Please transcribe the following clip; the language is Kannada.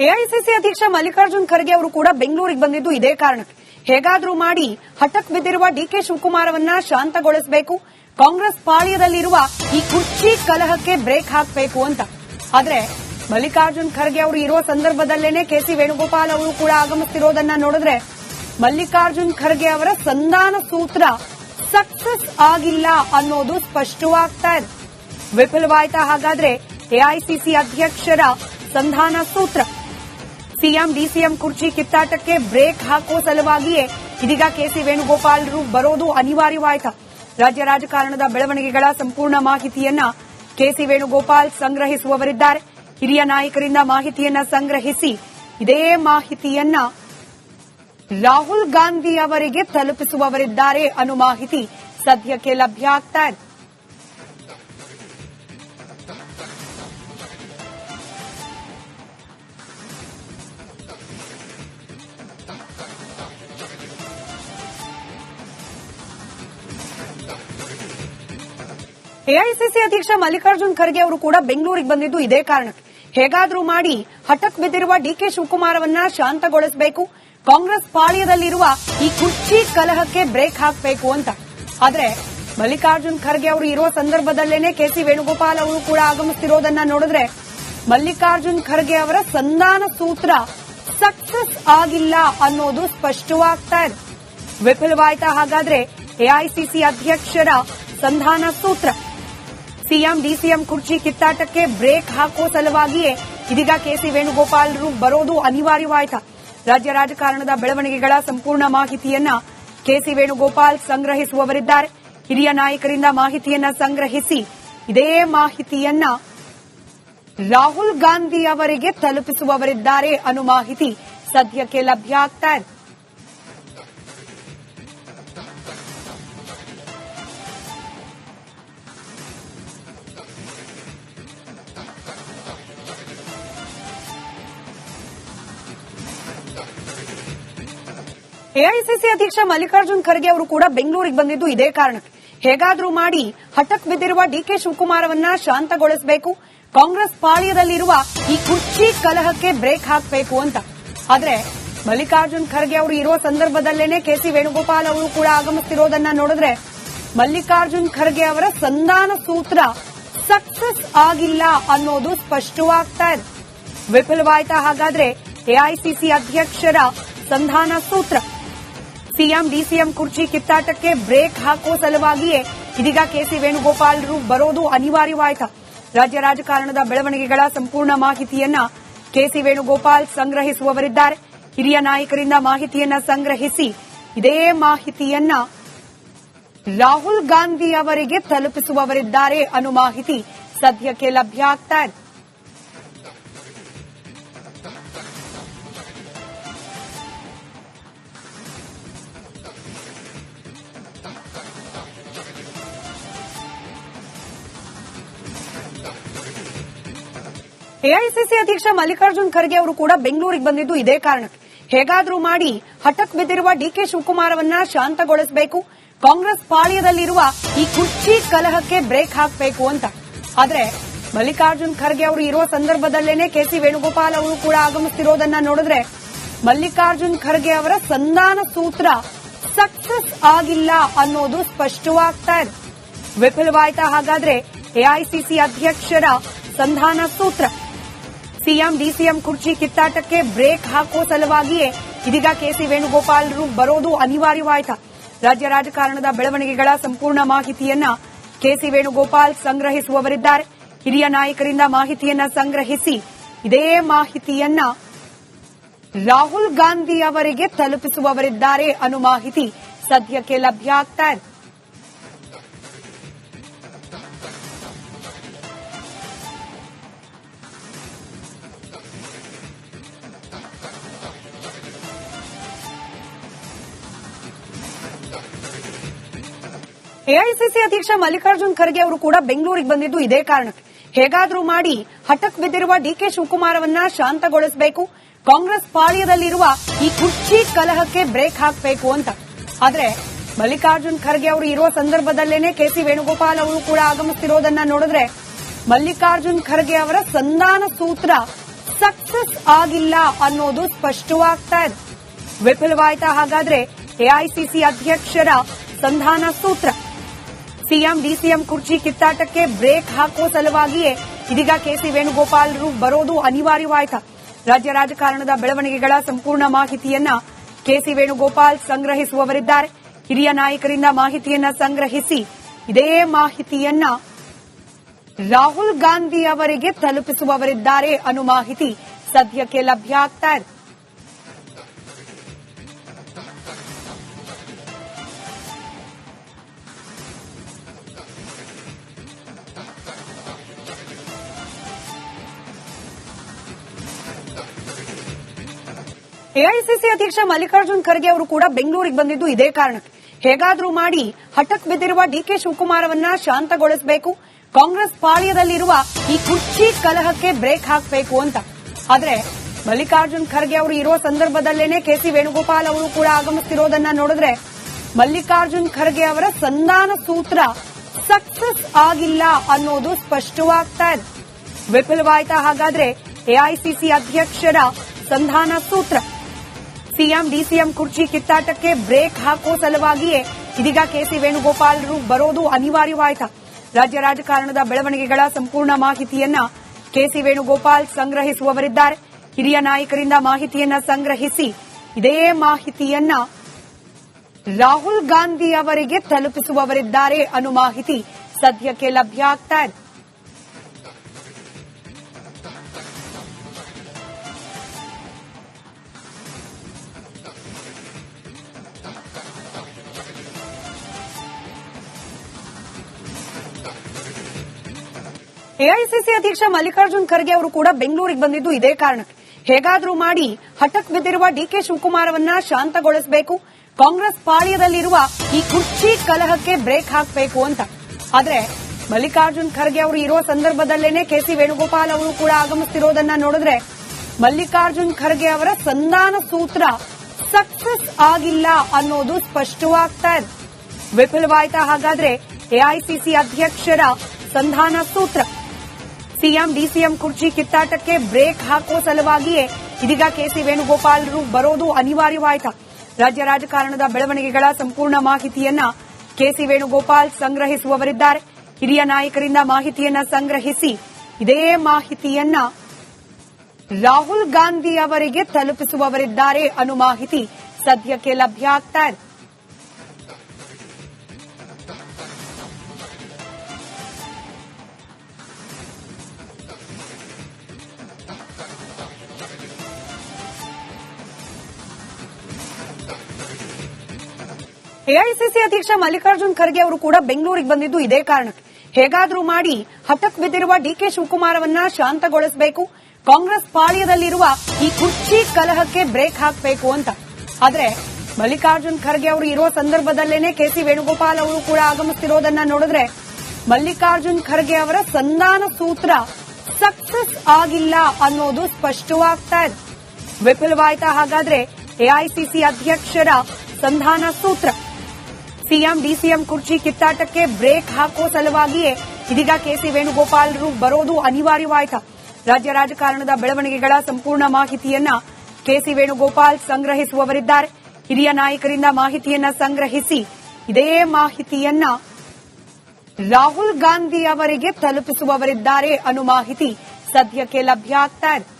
ಎಐಸಿಸಿ ಅಧ್ಯಕ್ಷ ಮಲ್ಲಿಕಾರ್ಜುನ್ ಖರ್ಗೆ ಅವರು ಕೂಡ ಬೆಂಗಳೂರಿಗೆ ಬಂದಿದ್ದು ಇದೇ ಕಾರಣಕ್ಕೆ. ಹೇಗಾದರೂ ಮಾಡಿ ಹಠಕ್ ಬಿದ್ದಿರುವ ಡಿಕೆ ಶಿವಕುಮಾರ್ ಅವನ್ನ ಶಾಂತಗೊಳಿಸಬೇಕು. ಕಾಂಗ್ರೆಸ್ ಪಾಳ್ಯದಲ್ಲಿರುವ ಈ ಕುರ್ಚಿ ಕಲಹಕ್ಕೆ ಬ್ರೇಕ್ ಹಾಕಬೇಕು ಅಂತ. ಆದ್ರೆ ಮಲ್ಲಿಕಾರ್ಜುನ್ ಖರ್ಗೆ ಅವರು ಇರುವ ಸಂದರ್ಭದಲ್ಲೇನೆ ಕೆಸಿ ವೇಣುಗೋಪಾಲ್ ಅವರು ಕೂಡ ಆಗಮಿಸ್ತಿರೋದನ್ನ ನೋಡಿದ್ರೆ ಮಲ್ಲಿಕಾರ್ಜುನ್ ಖರ್ಗೆ ಅವರ ಸಂಧಾನ ಸೂತ್ರ ಸಕ್ಸಸ್ ಆಗಿಲ್ಲ ಅನ್ನೋದು ಸ್ಪಷ್ಟವಾಗ್ತಾ ಇದೆ. ವಿಫಲವಾಯ್ತಾ ಹಾಗಾದ್ರೆ ಎಐಸಿಸಿ ಅಧ್ಯಕ್ಷರ ಸಂಧಾನ ಸೂತ್ರ ಸಿಎಂ, ಡಿಸಿಎಂ ಕುರ್ಚಿ ಕಿತ್ತಾಟಕ್ಕೆ ಬ್ರೇಕ್ ಹಾಕುವ ಸಲುವಾಗಿಯೇ ಇದೀಗ ಕೆಸಿ ವೇಣುಗೋಪಾಲರು ಬರೋದು ಅನಿವಾರ್ಯವಾಯಿತ. ರಾಜ್ಯ ರಾಜಕಾರಣದ ಬೆಳವಣಿಗೆಗಳ ಸಂಪೂರ್ಣ ಮಾಹಿತಿಯನ್ನ ಕೆಸಿ ವೇಣುಗೋಪಾಲ್ ಸಂಗ್ರಹಿಸುವವರಿದ್ದಾರೆ. ಹಿರಿಯ ನಾಯಕರಿಂದ ಮಾಹಿತಿಯನ್ನ ಸಂಗ್ರಹಿಸಿ ಇದೇ ಮಾಹಿತಿಯನ್ನ ರಾಹುಲ್ ಗಾಂಧಿ ಅವರಿಗೆ ತಲುಪಿಸುವವರಿದ್ದಾರೆ ಅನ್ನೋ ಮಾಹಿತಿ ಸದ್ಯಕ್ಕೆ ಲಭ್ಯ ಆಗ್ತಾ ಇದೆ. ಎಐಸಿಸಿ ಅಧ್ಯಕ್ಷ ಮಲ್ಲಿಕಾರ್ಜುನ್ ಖರ್ಗೆ ಅವರು ಕೂಡ ಬೆಂಗಳೂರಿಗೆ ಬಂದಿದ್ದು ಇದೇ ಕಾರಣಕ್ಕೆ. ಹೇಗಾದರೂ ಮಾಡಿ ಹಠಕ್ ಬಿದ್ದಿರುವ ಡಿಕೆ ಶಿವಕುಮಾರ್ ಅವನ್ನ ಶಾಂತಗೊಳಿಸಬೇಕು. ಕಾಂಗ್ರೆಸ್ ಪಾಳ್ಯದಲ್ಲಿರುವ ಈ ಕುರ್ಚಿ ಕಲಹಕ್ಕೆ ಬ್ರೇಕ್ ಹಾಕಬೇಕು ಅಂತ. ಆದ್ರೆ ಮಲ್ಲಿಕಾರ್ಜುನ್ ಖರ್ಗೆ ಅವರು ಇರುವ ಸಂದರ್ಭದಲ್ಲೇನೆ ಕೆಸಿ ವೇಣುಗೋಪಾಲ್ ಅವರು ಕೂಡ ಆಗಮಿಸ್ತಿರೋದನ್ನ ನೋಡಿದ್ರೆ ಮಲ್ಲಿಕಾರ್ಜುನ್ ಖರ್ಗೆ ಅವರ ಸಂಧಾನ ಸೂತ್ರ ಸಕ್ಸಸ್ ಆಗಿಲ್ಲ ಅನ್ನೋದು ಸ್ಪಷ್ಟವಾಗ್ತಾ ಇದೆ. ವಿಫಲವಾಯ್ತಾ ಹಾಗಾದ್ರೆ ಎಐಸಿಸಿ ಅಧ್ಯಕ್ಷರ ಸಂಧಾನ ಸೂತ್ರ ಸಿಎಂ, ಡಿಸಿಎಂ ಕುರ್ಚಿ ಕಿತ್ತಾಟಕ್ಕೆ ಬ್ರೇಕ್ ಹಾಕೋ ಸಲುವಾಗಿಯೇ ಇದೀಗ ಕೆಸಿ ವೇಣುಗೋಪಾಲ್ ಬರೋದು ಅನಿವಾರ್ಯವಾಯಿತ. ರಾಜ್ಯ ರಾಜಕಾರಣದ ಬೆಳವಣಿಗೆಗಳ ಸಂಪೂರ್ಣ ಮಾಹಿತಿಯನ್ನ ಕೆಸಿ ವೇಣುಗೋಪಾಲ್ ಸಂಗ್ರಹಿಸುವವರಿದ್ದಾರೆ. ಹಿರಿಯ ನಾಯಕರಿಂದ ಮಾಹಿತಿಯನ್ನ ಸಂಗ್ರಹಿಸಿ ಇದೇ ಮಾಹಿತಿಯನ್ನ ರಾಹುಲ್ ಗಾಂಧಿ ಅವರಿಗೆ ತಲುಪಿಸುವವರಿದ್ದಾರೆ ಅನ್ನೋ ಮಾಹಿತಿ ಸದ್ಯಕ್ಕೆ ಲಭ್ಯ ಆಗ್ತಾ ಇದೆ. ಎಐಸಿಸಿ ಅಧ್ಯಕ್ಷ ಮಲ್ಲಿಕಾರ್ಜುನ್ ಖರ್ಗೆ ಅವರು ಕೂಡ ಬೆಂಗಳೂರಿಗೆ ಬಂದಿದ್ದು ಇದೇ ಕಾರಣಕ್ಕೆ. ಹೇಗಾದರೂ ಮಾಡಿ ಹಠಕ್ ಬಿದ್ದಿರುವ ಡಿಕೆ ಶಿವಕುಮಾರ್ ಅವನ್ನ ಶಾಂತಗೊಳಿಸಬೇಕು. ಕಾಂಗ್ರೆಸ್ ಪಾಳ್ಯದಲ್ಲಿರುವ ಈ ಕುರ್ಚಿ ಕಲಹಕ್ಕೆ ಬ್ರೇಕ್ ಹಾಕಬೇಕು ಅಂತ. ಆದ್ರೆ ಮಲ್ಲಿಕಾರ್ಜುನ್ ಖರ್ಗೆ ಅವರು ಇರುವ ಸಂದರ್ಭದಲ್ಲೇನೆ ಕೆಸಿ ವೇಣುಗೋಪಾಲ್ ಅವರು ಕೂಡ ಆಗಮಿಸ್ತಿರೋದನ್ನ ನೋಡಿದ್ರೆ ಮಲ್ಲಿಕಾರ್ಜುನ್ ಖರ್ಗೆ ಅವರ ಸಂಧಾನ ಸೂತ್ರ ಸಕ್ಸಸ್ ಆಗಿಲ್ಲ ಅನ್ನೋದು ಸ್ಪಷ್ಟವಾಗ್ತಾ ಇದೆ. ವಿಫಲವಾಯ್ತಾ ಹಾಗಾದ್ರೆ ಎಐಸಿಸಿ ಅಧ್ಯಕ್ಷರ ಸಂಧಾನ ಸೂತ್ರ ಸಿಎಂ, ಡಿಸಿಎಂ ಕುರ್ಚಿ ಕಿತ್ತಾಟಕ್ಕೆ ಬ್ರೇಕ್ ಹಾಕುವ ಸಲುವಾಗಿಯೇ ಇದೀಗ ಕೆಸಿ ವೇಣುಗೋಪಾಲ್ರು ಬರೋದು ಅನಿವಾರ್ಯವಾಯಿತ. ರಾಜ್ಯ ರಾಜಕಾರಣದ ಬೆಳವಣಿಗೆಗಳ ಸಂಪೂರ್ಣ ಮಾಹಿತಿಯನ್ನ ಕೆಸಿ ವೇಣುಗೋಪಾಲ್ ಸಂಗ್ರಹಿಸುವವರಿದ್ದಾರೆ. ಹಿರಿಯ ನಾಯಕರಿಂದ ಮಾಹಿತಿಯನ್ನ ಸಂಗ್ರಹಿಸಿ ಇದೇ ಮಾಹಿತಿಯನ್ನ ರಾಹುಲ್ ಗಾಂಧಿ ಅವರಿಗೆ ತಲುಪಿಸುವವರಿದ್ದಾರೆ ಅನ್ನೋ ಮಾಹಿತಿ ಸದ್ಯಕ್ಕೆ ಲಭ್ಯ ಆಗ್ತಾ ಇದೆ. ಎಐಸಿಸಿ ಅಧ್ಯಕ್ಷ ಮಲ್ಲಿಕಾರ್ಜುನ್ ಖರ್ಗೆ ಅವರು ಕೂಡ ಬೆಂಗಳೂರಿಗೆ ಬಂದಿದ್ದು ಇದೇ ಕಾರಣಕ್ಕೆ. ಹೇಗಾದರೂ ಮಾಡಿ ಹಠಕ್ ಬಿದ್ದಿರುವ ಡಿಕೆ ಶಿವಕುಮಾರ್ ಅವನ್ನ ಶಾಂತಗೊಳಿಸಬೇಕು. ಕಾಂಗ್ರೆಸ್ ಪಾಳ್ಯದಲ್ಲಿರುವ ಈ ಕುರ್ಚಿ ಕಲಹಕ್ಕೆ ಬ್ರೇಕ್ ಹಾಕಬೇಕು ಅಂತ. ಆದ್ರೆ ಮಲ್ಲಿಕಾರ್ಜುನ್ ಖರ್ಗೆ ಅವರು ಇರುವ ಸಂದರ್ಭದಲ್ಲೇನೆ ಕೆಸಿ ವೇಣುಗೋಪಾಲ್ ಅವರು ಕೂಡ ಆಗಮಿಸ್ತಿರೋದನ್ನ ನೋಡಿದ್ರೆ ಮಲ್ಲಿಕಾರ್ಜುನ್ ಖರ್ಗೆ ಅವರ ಸಂಧಾನ ಸೂತ್ರ ಸಕ್ಸಸ್ ಆಗಿಲ್ಲ ಅನ್ನೋದು ಸ್ಪಷ್ಟವಾಗ್ತಾ ಇದೆ. ವಿಫಲವಾಯ್ತಾ ಹಾಗಾದ್ರೆ ಎಐಸಿಸಿ ಅಧ್ಯಕ್ಷರ ಸಂಧಾನ ಸೂತ್ರ ಸಿಎಂ, ಡಿಸಿಎಂ ಕುರ್ಚಿ ಕಿತ್ತಾಟಕ್ಕೆ ಬ್ರೇಕ್ ಹಾಕೋ ಸಲುವಾಗಿಯೇ ಇದೀಗ ಕೆಸಿ ವೇಣುಗೋಪಾಲರು ಬರೋದು ಅನಿವಾರ್ಯವಾಯಿತ. ರಾಜ್ಯ ರಾಜಕಾರಣದ ಬೆಳವಣಿಗೆಗಳ ಸಂಪೂರ್ಣ ಮಾಹಿತಿಯನ್ನ ಕೆಸಿ ವೇಣುಗೋಪಾಲ್ ಸಂಗ್ರಹಿಸುವವರಿದ್ದಾರೆ. ಹಿರಿಯ ನಾಯಕರಿಂದ ಮಾಹಿತಿಯನ್ನ ಸಂಗ್ರಹಿಸಿ ಇದೇ ಮಾಹಿತಿಯನ್ನ ರಾಹುಲ್ ಗಾಂಧಿ ಅವರಿಗೆ ತಲುಪಿಸುವವರಿದ್ದಾರೆ ಅನ್ನೋ ಮಾಹಿತಿ ಸದ್ಯಕ್ಕೆ ಲಭ್ಯ ಆಗ್ತಾ ಇದೆ. ಎಐಸಿಸಿ ಅಧ್ಯಕ್ಷ ಮಲ್ಲಿಕಾರ್ಜುನ್ ಖರ್ಗೆ ಅವರು ಕೂಡ ಬೆಂಗಳೂರಿಗೆ ಬಂದಿದ್ದು ಇದೇ ಕಾರಣಕ್ಕೆ. ಹೇಗಾದರೂ ಮಾಡಿ ಹಠಕ್ ಬಿದ್ದಿರುವ ಡಿಕೆ ಶಿವಕುಮಾರ್ ಅವನ್ನ ಶಾಂತಗೊಳಿಸಬೇಕು. ಕಾಂಗ್ರೆಸ್ ಪಾಳ್ಯದಲ್ಲಿರುವ ಈ ಕುರ್ಚಿ ಕಲಹಕ್ಕೆ ಬ್ರೇಕ್ ಹಾಕಬೇಕು ಅಂತ. ಆದ್ರೆ ಮಲ್ಲಿಕಾರ್ಜುನ್ ಖರ್ಗೆ ಅವರು ಇರುವ ಸಂದರ್ಭದಲ್ಲೇನೆ ಕೆಸಿ ವೇಣುಗೋಪಾಲ್ ಅವರು ಕೂಡ ಆಗಮಿಸ್ತಿರೋದನ್ನ ನೋಡಿದ್ರೆ ಮಲ್ಲಿಕಾರ್ಜುನ್ ಖರ್ಗೆ ಅವರ ಸಂಧಾನ ಸೂತ್ರ ಸಕ್ಸಸ್ ಆಗಿಲ್ಲ ಅನ್ನೋದು ಸ್ಪಷ್ಟವಾಗ್ತಾ ಇದೆ. ವಿಫಲವಾಯ್ತಾ ಹಾಗಾದ್ರೆ ಎಐಸಿಸಿ ಅಧ್ಯಕ್ಷರ ಸಂಧಾನ ಸೂತ್ರ ಸಿಎಂ, ಡಿಸಿಎಂ ಕುರ್ಚಿ ಕಿತ್ತಾಟಕ್ಕೆ ಬ್ರೇಕ್ ಹಾಕುವ ಸಲುವಾಗಿಯೇ ಇದೀಗ ಕೆಸಿ ವೇಣುಗೋಪಾಲ್ರು ಬರೋದು ಅನಿವಾರ್ಯವಾಯ್ತಾ. ರಾಜ್ಯ ರಾಜಕಾರಣದ ಬೆಳವಣಿಗೆಗಳ ಸಂಪೂರ್ಣ ಮಾಹಿತಿಯನ್ನ ಕೆಸಿ ವೇಣುಗೋಪಾಲ್ ಸಂಗ್ರಹಿಸುವವರಿದ್ದಾರೆ. ಹಿರಿಯ ನಾಯಕರಿಂದ ಮಾಹಿತಿಯನ್ನ ಸಂಗ್ರಹಿಸಿ ಇದೇ ಮಾಹಿತಿಯನ್ನ ರಾಹುಲ್ ಗಾಂಧಿ ಅವರಿಗೆ ತಲುಪಿಸುವವರಿದ್ದಾರೆ ಅನ್ನೋ ಮಾಹಿತಿ ಸದ್ಯಕ್ಕೆ ಲಭ್ಯ ಆಗ್ತಾ ಇದೆ. ಎಐಸಿಸಿ ಅಧ್ಯಕ್ಷ ಮಲ್ಲಿಕಾರ್ಜುನ್ ಖರ್ಗೆ ಅವರು ಕೂಡ ಬೆಂಗಳೂರಿಗೆ ಬಂದಿದ್ದು ಇದೇ ಕಾರಣಕ್ಕೆ. ಹೇಗಾದರೂ ಮಾಡಿ ಹಠಕ್ ಬಿದ್ದಿರುವ ಡಿಕೆ ಶಿವಕುಮಾರ್ ಅವನ್ನ ಶಾಂತಗೊಳಿಸಬೇಕು. ಕಾಂಗ್ರೆಸ್ ಪಾಳ್ಯದಲ್ಲಿರುವ ಈ ಕುರ್ಚಿ ಕಲಹಕ್ಕೆ ಬ್ರೇಕ್ ಹಾಕಬೇಕು ಅಂತ. ಆದ್ರೆ ಮಲ್ಲಿಕಾರ್ಜುನ್ ಖರ್ಗೆ ಅವರು ಇರೋ ಸಂದರ್ಭದಲ್ಲೇನೆ ಕೆಸಿ ವೇಣುಗೋಪಾಲ್ ಅವರು ಕೂಡ ಆಗಮಿಸ್ತಿರೋದನ್ನ ನೋಡಿದ್ರೆ ಮಲ್ಲಿಕಾರ್ಜುನ್ ಖರ್ಗೆ ಅವರ ಸಂಧಾನ ಸೂತ್ರ ಸಕ್ಸಸ್ ಆಗಿಲ್ಲ ಅನ್ನೋದು ಸ್ಪಷ್ಟವಾಗ್ತಾ ಇದೆ. ವಿಫಲವಾಯ್ತಾ ಹಾಗಾದ್ರೆ ಎಐಸಿಸಿ ಅಧ್ಯಕ್ಷರ ಸಂಧಾನ ಸೂತ್ರ ಸಿಎಂ ಡಿಸಿಎಂ ಕುರ್ಚಿ ಕಿತ್ತಾಟಕ್ಕೆ ಬ್ರೇಕ್ ಹಾಕೋ ಸಲುವಾಗಿಯೇ ಇದೀಗ ಕೆಸಿ ವೇಣುಗೋಪಾಲರು ಬರೋದು ಅನಿವಾರ್ಯವಾಯ್ತಾ. ರಾಜ್ಯ ರಾಜಕಾರಣದ ಬೆಳವಣಿಗೆಗಳ ಸಂಪೂರ್ಣ ಮಾಹಿತಿಯನ್ನ ಕೆಸಿ ವೇಣುಗೋಪಾಲ್ ಸಂಗ್ರಹಿಸುವವರಿದ್ದಾರೆ. ಹಿರಿಯ ನಾಯಕರಿಂದ ಮಾಹಿತಿಯನ್ನ ಸಂಗ್ರಹಿಸಿ ಇದೇ ಮಾಹಿತಿಯನ್ನ ರಾಹುಲ್ ಗಾಂಧಿ ಅವರಿಗೆ ತಲುಪಿಸುವವರಿದ್ದಾರೆ ಅನ್ನೋ ಮಾಹಿತಿ ಸದ್ಯಕ್ಕೆ ಲಭ್ಯ ಆಗ್ತಾ ಇದೆ. ಎಐಸಿಸಿ ಅಧ್ಯಕ್ಷ ಮಲ್ಲಿಕಾರ್ಜುನ್ ಖರ್ಗೆ ಅವರು ಕೂಡ ಬೆಂಗಳೂರಿಗೆ ಬಂದಿದ್ದು ಇದೇ ಕಾರಣಕ್ಕೆ. ಹೇಗಾದರೂ ಮಾಡಿ ಹಠಕ್ ಬಿದ್ದಿರುವ ಡಿಕೆ ಶಿವಕುಮಾರ್ ಅವನ್ನ ಶಾಂತಗೊಳಿಸಬೇಕು. ಕಾಂಗ್ರೆಸ್ ಪಾಳ್ಯದಲ್ಲಿರುವ ಈ ಕುರ್ಚಿ ಕಲಹಕ್ಕೆ ಬ್ರೇಕ್ ಹಾಕಬೇಕು ಅಂತ. ಆದ್ರೆ ಮಲ್ಲಿಕಾರ್ಜುನ್ ಖರ್ಗೆ ಅವರು ಇರೋ ಸಂದರ್ಭದಲ್ಲೇನೆ ಕೆಸಿ ವೇಣುಗೋಪಾಲ್ ಅವರು ಕೂಡ ಆಗಮಿಸ್ತಿರೋದನ್ನ ನೋಡಿದ್ರೆ ಮಲ್ಲಿಕಾರ್ಜುನ್ ಖರ್ಗೆ ಅವರ ಸಂಧಾನ ಸೂತ್ರ ಸಕ್ಸಸ್ ಆಗಿಲ್ಲ ಅನ್ನೋದು ಸ್ಪಷ್ಟವಾಗ್ತಾ ಇದೆ. ವಿಫಲವಾಯ್ತಾ ಹಾಗಾದ್ರೆ ಎಐಸಿಸಿ ಅಧ್ಯಕ್ಷರ ಸಂಧಾನ ಸೂತ್ರ ಸಿಎಂ, ಡಿಸಿಎಂ ಕುರ್ಚಿ ಕಿತ್ತಾಟಕ್ಕೆ ಬ್ರೇಕ್ ಹಾಕುವ ಸಲುವಾಗಿಯೇ ಇದೀಗ ಕೆಸಿ ವೇಣುಗೋಪಾಲರು ಬರೋದು ಅನಿವಾರ್ಯವಾಯ್ತಾ. ರಾಜ್ಯ ರಾಜಕಾರಣದ ಬೆಳವಣಿಗೆಗಳ ಸಂಪೂರ್ಣ ಮಾಹಿತಿಯನ್ನ ಕೆಸಿ ವೇಣುಗೋಪಾಲ್ ಸಂಗ್ರಹಿಸುವವರಿದ್ದಾರೆ. ಹಿರಿಯ ನಾಯಕರಿಂದ ಮಾಹಿತಿಯನ್ನ ಸಂಗ್ರಹಿಸಿ ಇದೇ ಮಾಹಿತಿಯನ್ನ ರಾಹುಲ್ ಗಾಂಧಿ ಅವರಿಗೆ ತಲುಪಿಸುವವರಿದ್ದಾರೆ ಅನ್ನೋ ಮಾಹಿತಿ ಸದ್ಯಕ್ಕೆ ಲಭ್ಯ ಆಗ್ತಾ ಇದೆ. ಎಐಸಿಸಿ ಅಧ್ಯಕ್ಷ ಮಲ್ಲಿಕಾರ್ಜುನ್ ಖರ್ಗೆ ಅವರು ಕೂಡ ಬೆಂಗಳೂರಿಗೆ ಬಂದಿದ್ದು ಇದೇ ಕಾರಣಕ್ಕೆ. ಹೇಗಾದರೂ ಮಾಡಿ ಹಠಕ್ ಬಿದ್ದಿರುವ ಡಿಕೆ ಶಿವಕುಮಾರ್ ಅವನ್ನ ಶಾಂತಗೊಳಿಸಬೇಕು. ಕಾಂಗ್ರೆಸ್ ಪಾಳ್ಯದಲ್ಲಿರುವ ಈ ಕುರ್ಚಿ ಕಲಹಕ್ಕೆ ಬ್ರೇಕ್ ಹಾಕಬೇಕು ಅಂತ. ಆದ್ರೆ ಮಲ್ಲಿಕಾರ್ಜುನ್ ಖರ್ಗೆ ಅವರು ಇರುವ ಸಂದರ್ಭದಲ್ಲೇನೆ ಕೆಸಿ ವೇಣುಗೋಪಾಲ್ ಅವರು ಕೂಡ ಆಗಮಿಸ್ತಿರೋದನ್ನ ನೋಡಿದ್ರೆ ಮಲ್ಲಿಕಾರ್ಜುನ್ ಖರ್ಗೆ ಅವರ ಸಂಧಾನ ಸೂತ್ರ ಸಕ್ಸಸ್ ಆಗಿಲ್ಲ ಅನ್ನೋದು ಸ್ಪಷ್ಟವಾಗ್ತಾ ಇದೆ. ವಿಫಲವಾಯ್ತಾ ಹಾಗಾದ್ರೆ ಎಐಸಿಸಿ ಅಧ್ಯಕ್ಷರ ಸಂಧಾನ ಸೂತ್ರ ಸಿಎಂ, ಡಿಸಿಎಂ ಕುರ್ಚಿ ಕಿತ್ತಾಟಕ್ಕೆ ಬ್ರೇಕ್ ಹಾಕೋ ಸಲುವಾಗಿಯೇ ಇದೀಗ ಕೆಸಿ ವೇಣುಗೋಪಾಲರು ಬರೋದು ಅನಿವಾರ್ಯವಾಯ್ತಾ. ರಾಜ್ಯ ರಾಜಕಾರಣದ ಬೆಳವಣಿಗೆಗಳ ಸಂಪೂರ್ಣ ಮಾಹಿತಿಯನ್ನ ಕೆಸಿ ವೇಣುಗೋಪಾಲ್ ಸಂಗ್ರಹಿಸುವವರಿದ್ದಾರೆ. ಹಿರಿಯ ನಾಯಕರಿಂದ ಮಾಹಿತಿಯನ್ನ ಸಂಗ್ರಹಿಸಿ ಇದೇ ಮಾಹಿತಿಯನ್ನ ರಾಹುಲ್ ಗಾಂಧಿ ಅವರಿಗೆ ತಲುಪಿಸುವವರಿದ್ದಾರೆ ಅನ್ನೋ ಮಾಹಿತಿ ಸದ್ಯಕ್ಕೆ ಲಭ್ಯ ಆಗ್ತಾ ಇದೆ.